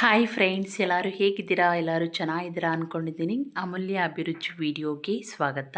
Hi friends ಎಲ್ಲರೂ ಹೇಗಿದ್ದೀರಾ? ಎಲ್ಲರೂ ಚೆನ್ನಾಗಿದ್ದೀರಾ ಅಂದ್ಕೊಂಡಿದ್ದೀನಿ ಅಮೂಲ್ಯ ಅಭಿರುಚಿ ವಿಡಿಯೋಗೆ ಸ್ವಾಗತ.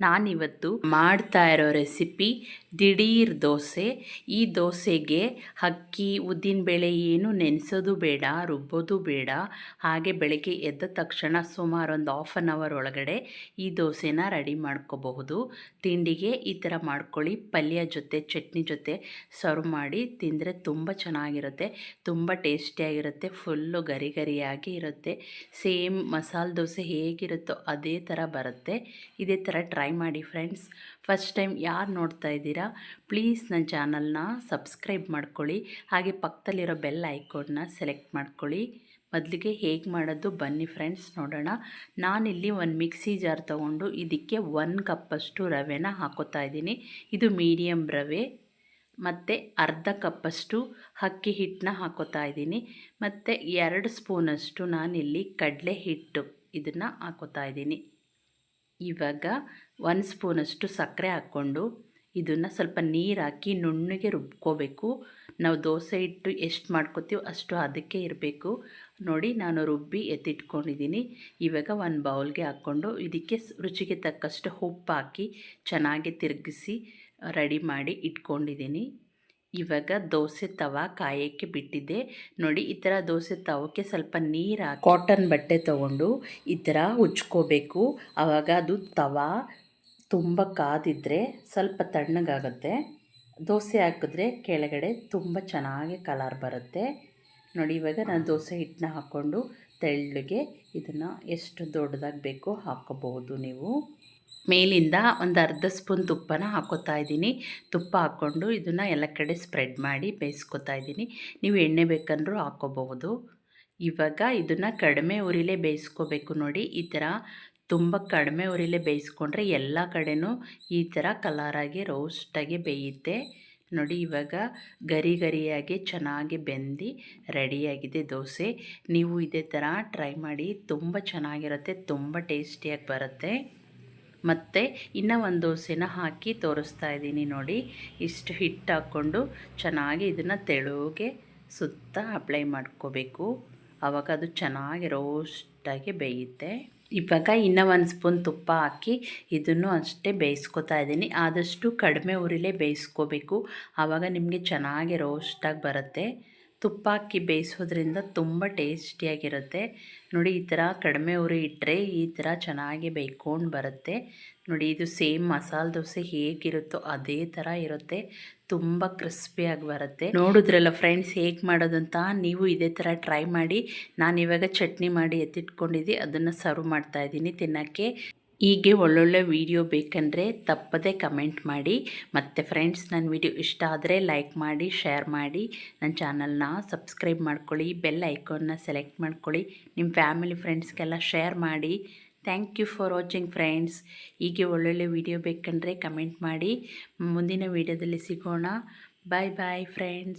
ನಾನಿವತ್ತು ಮಾಡ್ತಾ ಇರೋ ರೆಸಿಪಿ ದಿಢೀರ್ ದೋಸೆ. ಈ ದೋಸೆಗೆ ಅಕ್ಕಿ ಉದ್ದಿನಬೇಳೆ ಏನು ನೆನೆಸೋದು ಬೇಡ, ರುಬ್ಬೋದು ಬೇಡ. ಹಾಗೆ ಬೆಳಗ್ಗೆ ಎದ್ದ ತಕ್ಷಣ ಸುಮಾರು ಒಂದು ಹಾಫ್ ಆನ್ ಅವರ್ ಒಳಗಡೆ ಈ ದೋಸೆನ ರೆಡಿ ಮಾಡ್ಕೋಬಹುದು. ತಿಂಡಿಗೆ ಈ ಥರ ಮಾಡ್ಕೊಳ್ಳಿ. ಪಲ್ಯ ಜೊತೆ, ಚಟ್ನಿ ಜೊತೆ ಸರ್ವ್ ಮಾಡಿ ತಿಂದರೆ ತುಂಬ ಚೆನ್ನಾಗಿರುತ್ತೆ. ತುಂಬ ಟೇಸ್ಟಿಯಾಗಿರುತ್ತೆ. ಫುಲ್ಲು ಗರಿ ಗರಿಯಾಗಿ ಇರುತ್ತೆ. ಸೇಮ್ ಮಸಾಲೆ ದೋಸೆ ಹೇಗಿರುತ್ತೋ ಅದೇ ಥರ ಬರುತ್ತೆ. ಇದೇ ಥರ ಟ್ರೈ ಮಾಡಿ ಫ್ರೆಂಡ್ಸ್ ಫಸ್ಟ್ ಟೈಮ್ ಯಾರು ನೋಡ್ತಾ ಇದ್ದೀರಾ ಪ್ಲೀಸ್ ನನ್ನ ಚಾನಲ್ನ ಸಬ್ಸ್ಕ್ರೈಬ್ ಮಾಡ್ಕೊಳ್ಳಿ. ಹಾಗೆ ಪಕ್ಕದಲ್ಲಿರೋ ಬೆಲ್ ಐಕೋನ್ನ ಸೆಲೆಕ್ಟ್ ಮಾಡ್ಕೊಳ್ಳಿ. ಮೊದಲಿಗೆ ಹೇಗೆ ಮಾಡೋದು ಬನ್ನಿ ಫ್ರೆಂಡ್ಸ್ ನೋಡೋಣ. ನಾನಿಲ್ಲಿ ಒಂದು ಮಿಕ್ಸಿ ಜಾರ್ ತೊಗೊಂಡು ಇದಕ್ಕೆ ಒಂದು ಕಪ್ಪಷ್ಟು ರವೆನ ಹಾಕೋತಾ ಇದ್ದೀನಿ. ಇದು ಮೀಡಿಯಮ್ ರವೆ, ಮತ್ತು ಅರ್ಧ ಕಪ್ಪಷ್ಟು ಅಕ್ಕಿ ಹಿಟ್ಟನ್ನ ಹಾಕೋತಾ ಇದ್ದೀನಿ. ಮತ್ತು ಎರಡು ಸ್ಪೂನಷ್ಟು ನಾನಿಲ್ಲಿ ಕಡಲೆ ಹಿಟ್ಟು ಇದನ್ನು ಹಾಕೋತಾ ಇದ್ದೀನಿ. ಇವಾಗ ಒಂದು ಸ್ಪೂನಷ್ಟು ಸಕ್ಕರೆ ಹಾಕ್ಕೊಂಡು ಇದನ್ನು ಸ್ವಲ್ಪ ನೀರು ಹಾಕಿ ನುಣ್ಣಗೆ ರುಬ್ಕೋಬೇಕು. ನಾವು ದೋಸೆ ಇಟ್ಟು ಎಷ್ಟು ಮಾಡ್ಕೋತೀವೋ ಅಷ್ಟು ಅದಕ್ಕೆ ಇರಬೇಕು. ನೋಡಿ ನಾನು ರುಬ್ಬಿ ಎತ್ತಿಟ್ಕೊಂಡಿದ್ದೀನಿ ಇವಾಗ ಒಂದು ಬೌಲ್ಗೆ ಹಾಕ್ಕೊಂಡು ಇದಕ್ಕೆ ರುಚಿಗೆ ತಕ್ಕಷ್ಟು ಉಪ್ಪು ಹಾಕಿ ಚೆನ್ನಾಗಿ ತಿರುಗಿಸಿ, ರೆಡಿ ಮಾಡಿ ಇಟ್ಕೊಂಡಿದ್ದೀನಿ ಇವಾಗ ದೋಸೆ ತವ ಕಾಯೋಕ್ಕೆ ಬಿಟ್ಟಿದ್ದೆ. ನೋಡಿ, ಈ ಥರ ದೋಸೆ ತವಕ್ಕೆ ಸ್ವಲ್ಪ ನೀರು ಹಾಕಿ ಕಾಟನ್ ಬಟ್ಟೆ ತೊಗೊಂಡು ಈ ಥರ ಉಜ್ಕೋಬೇಕು. ಆವಾಗ ಅದು ತವ ತುಂಬ ಕಾದಿದ್ರೆ ಸ್ವಲ್ಪ ತಣ್ಣಗಾಗುತ್ತೆ. ದೋಸೆ ಹಾಕಿದ್ರೆ ಕೆಳಗಡೆ ತುಂಬ ಚೆನ್ನಾಗಿ ಕಲರ್ ಬರುತ್ತೆ. ನೋಡಿ, ಇವಾಗ ನಾನು ದೋಸೆ ಹಿಟ್ಟನ್ನ ಹಾಕ್ಕೊಂಡು ತೆಳ್ಳಗೆ ಇದನ್ನು ಎಷ್ಟು ದೊಡ್ಡದಾಗಿ ಬೇಕೋ ಹಾಕೋಬಹುದು ನೀವು. ಮೇಲಿಂದ ಒಂದು ಅರ್ಧ ಸ್ಪೂನ್ ತುಪ್ಪನ ಹಾಕೋತಾ ಇದ್ದೀನಿ. ತುಪ್ಪ ಹಾಕ್ಕೊಂಡು ಇದನ್ನು ಎಲ್ಲ ಕಡೆ ಸ್ಪ್ರೆಡ್ ಮಾಡಿ ಬೇಯಿಸ್ಕೊತಾ ಇದ್ದೀನಿ. ನೀವು ಎಣ್ಣೆ ಬೇಕಂದ್ರೂ ಹಾಕೋಬಹುದು. ಇವಾಗ ಇದನ್ನು ಕಡಿಮೆ ಉರಿಲೇ ಬೇಯಿಸ್ಕೋಬೇಕು ನೋಡಿ. ಈ ಥರ ತುಂಬ ಕಡಿಮೆ ಉರಿಲೇ ಬೇಯಿಸ್ಕೊಂಡ್ರೆ ಎಲ್ಲ ಕಡೆಯೂ ಈ ಥರ ಕಲರಾಗಿ ರೋಸ್ಟಾಗಿ ಬೇಯುತ್ತೆ. ನೋಡಿ ಇವಾಗ ಗರಿ ಗರಿಯಾಗಿ ಚೆನ್ನಾಗಿ ಬೆಂದು ರೆಡಿಯಾಗಿದೆ ದೋಸೆ. ನೀವು ಇದೇ ಥರ ಟ್ರೈ ಮಾಡಿ ತುಂಬ ಚೆನ್ನಾಗಿರುತ್ತೆ, ತುಂಬ ಟೇಸ್ಟಿಯಾಗಿ ಬರುತ್ತೆ. ಮತ್ತು ಇನ್ನೂ ಒಂದು ದೋಸೆನ ಹಾಕಿ ತೋರಿಸ್ತಾ ಇದ್ದೀನಿ ನೋಡಿ. ಇಷ್ಟು ಹಿಟ್ಟು ಹಾಕ್ಕೊಂಡು ಚೆನ್ನಾಗಿ ಇದನ್ನು ತೆಳುಗೆ ಸುತ್ತ ಅಪ್ಲೈ ಮಾಡ್ಕೋಬೇಕು. ಆವಾಗ ಅದು ಚೆನ್ನಾಗಿ ರೋಸ್ಟಾಗಿ ಬೇಯುತ್ತೆ. ಇವಾಗ ಇನ್ನೂ ಒಂದು ಸ್ಪೂನ್ ತುಪ್ಪ ಹಾಕಿ ಇದನ್ನು ಅಷ್ಟೇ ಬೇಯಿಸ್ಕೊತಾ ಇದ್ದೀನಿ. ಆದಷ್ಟು ಕಡಿಮೆ ಉರಿಲೇ ಬೇಯಿಸ್ಕೋಬೇಕು. ಆವಾಗ ನಿಮಗೆ ಚೆನ್ನಾಗಿ ರೋಸ್ಟಾಗಿ ಬರುತ್ತೆ. ತುಪ್ಪ ಹಾಕಿ ಬೇಯಿಸೋದ್ರಿಂದ ತುಂಬ ಟೇಸ್ಟಿಯಾಗಿರುತ್ತೆ. ನೋಡಿ, ಈ ಥರ ಕಡಿಮೆ ಉರಿ ಇಟ್ಟರೆ ಈ ಥರ ಚೆನ್ನಾಗಿ ಬೇಯ್ಕೊಂಡು ಬರುತ್ತೆ. ನೋಡಿ, ಇದು ಸೇಮ್ ಮಸಾಲೆ ದೋಸೆ ಹೇಗಿರುತ್ತೋ ಅದೇ ಥರ ಇರುತ್ತೆ. ತುಂಬ ಕ್ರಿಸ್ಪಿಯಾಗಿ ಬರುತ್ತೆ. ನೋಡಿದ್ರಲ್ಲ ಫ್ರೆಂಡ್ಸ್, ಹೇಗೆ ಮಾಡೋದು ಅಂತ ನೀವು ಇದೇ ಥರ ಟ್ರೈ ಮಾಡಿ. ನಾನು ಇವಾಗ ಚಟ್ನಿ ಮಾಡಿ ಎತ್ತಿಟ್ಕೊಂಡಿದ್ದೆ. ಅದನ್ನು ಸರ್ವ್ ಮಾಡ್ತಾ ಇದ್ದೀನಿ ತಿನ್ನೋಕ್ಕೆ. ಹೀಗೆ ಒಳ್ಳೊಳ್ಳೆ ವೀಡಿಯೋ ಬೇಕಂದರೆ ತಪ್ಪದೆ ಕಮೆಂಟ್ ಮಾಡಿ. ಮತ್ತು ಫ್ರೆಂಡ್ಸ್ ನನ್ನ ವಿಡಿಯೋ ಇಷ್ಟ ಆದರೆ ಲೈಕ್ ಮಾಡಿ ಶೇರ್ ಮಾಡಿ. ನನ್ನ ಚಾನಲ್ನ ಸಬ್ಸ್ಕ್ರೈಬ್ ಮಾಡ್ಕೊಳ್ಳಿ ಬೆಲ್ ಐಕಾನ್ನ ಸೆಲೆಕ್ಟ್ ಮಾಡ್ಕೊಳ್ಳಿ. ನಿಮ್ಮ ಫ್ಯಾಮಿಲಿ ಫ್ರೆಂಡ್ಸ್ಗೆಲ್ಲ ಶೇರ್ ಮಾಡಿ. Thank you for watching friends ಹೀಗೆ ಒಳ್ಳೊಳ್ಳೆ ವೀಡಿಯೋ ಬೇಕಂದರೆ ಕಮೆಂಟ್ ಮಾಡಿ. ಮುಂದಿನ ವೀಡಿಯೋದಲ್ಲಿ ಸಿಗೋಣ. ಬಾಯ್ ಬಾಯ್ ಫ್ರೆಂಡ್ಸ್